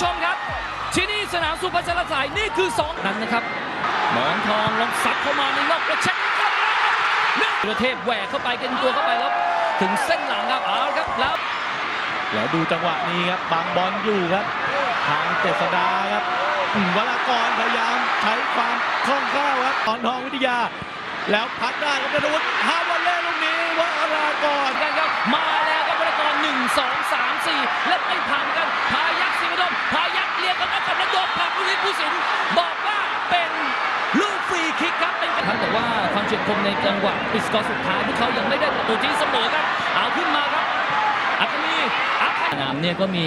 ชมครับ ที่นี่สนามสุพัชรสายนี่คือสองนั้นนะครับหมอนทองลองซัดเข้ามาในนอกกระชักครับหนึ่งประเทศแหวกเข้าไปกันตัวเข้าไปแล้วถึงเส้นหลังครับเอาละครับแล้วแล้วดูจังหวะนี้ครับบังบอลอยู่ครับ ทางเจษดาครับอืมวรากรพยายามใช้ความคล่องแคล่วครับตอนทองวิทยา แล้วพัดได้ครับธนวุฒิฮาวาเล่ลูกนี้วรากรกันครับมาแล้วครับวรากรหนึ่งสองสามสี่และไม่ผ่าน เฉียบคมในจังหวะปิดสกอสุดท้ายพวกเขายังไม่ได้ประตูที่เสมอครับเอาขึ้นมาครับอัคนีอัคนีนามเนี่ยก็มี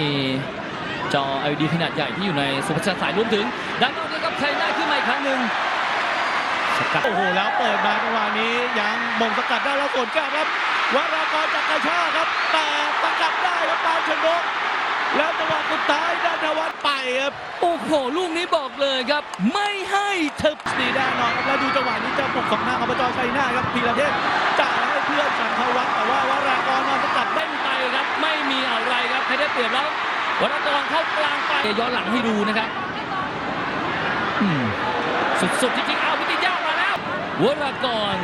จอ LED ขนาดใหญ่ที่อยู่ในสุภาชัยสายรวมถึงด้านนอกนี่ครับใช้ได้ขึ้นมาอีกครั้งหนึ่งสกัดโอ้โหแล้วเปิดมาจังหวะนี้ยังมงสกัดได้แล้วสวนกลับครับวรากรจากกระชาครับ แต่สกัดได้ครับปานชนกแล้วจังหวะสุดท้ายดันวัฒน์ ครับ โอ้โห ลูกนี้บอกเลยครับ ไม่ให้เธอดีแน่นอนครับ แล้วดูจังหวะนี้เจ้าปกของหน้าอบจชัยนาทครับพีระเทพจ่ายให้เพื่อนสันทวัฒน์แต่ว่าวรากรมาสกัดได้เล่นไปครับ ไม่มีอะไรครับใครได้เปรียบแล้ววรากรเข้ากลางไปย้อนหลังให้ดูนะครับอืมสุดๆจริงๆเอาพิติยามาแล้ววรากร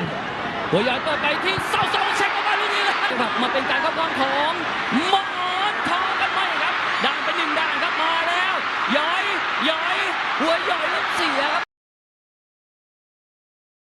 หัวยอนก็ไปที่เสาสอง 我咬一